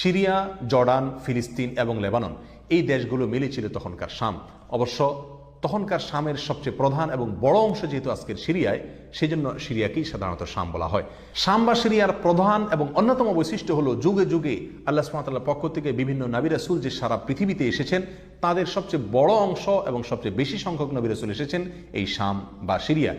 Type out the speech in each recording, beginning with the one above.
Syria, Jordan, ফিলিস্তিন এবং Lebanon এই দেশগুলো মিলে ছিল তখনকার শাম। অবশ্য তখনকার শামের সবচেয়ে প্রধান এবং বড় অংশ যেহেতু আজকের সিরিয়ায় সেই জন্য সিরিয়াকেই সাধারণত শাম বলা হয়। শাম বা সিরিয়ার প্রধান এবং অন্যতম বৈশিষ্ট্য হলো যুগে যুগে আল্লাহ সুমাতাল্লাহ পক্ষ থেকে বিভিন্ন নাবি রাসুল যে সারা পৃথিবীতে এসেছেন, তাদের সবচেয়ে বড় অংশ এবং সবচেয়ে বেশি সংখ্যক নবী রাসুল এসেছেন এই শাম বা সিরিয়া।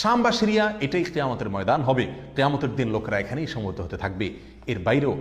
শাম বা সিরিয়া এটাই কেয়ামতের ময়দান হবে। কেয়ামতের দিন লোকেরা এখানেই সমবেত হতে থাকবে। এর বাইরেও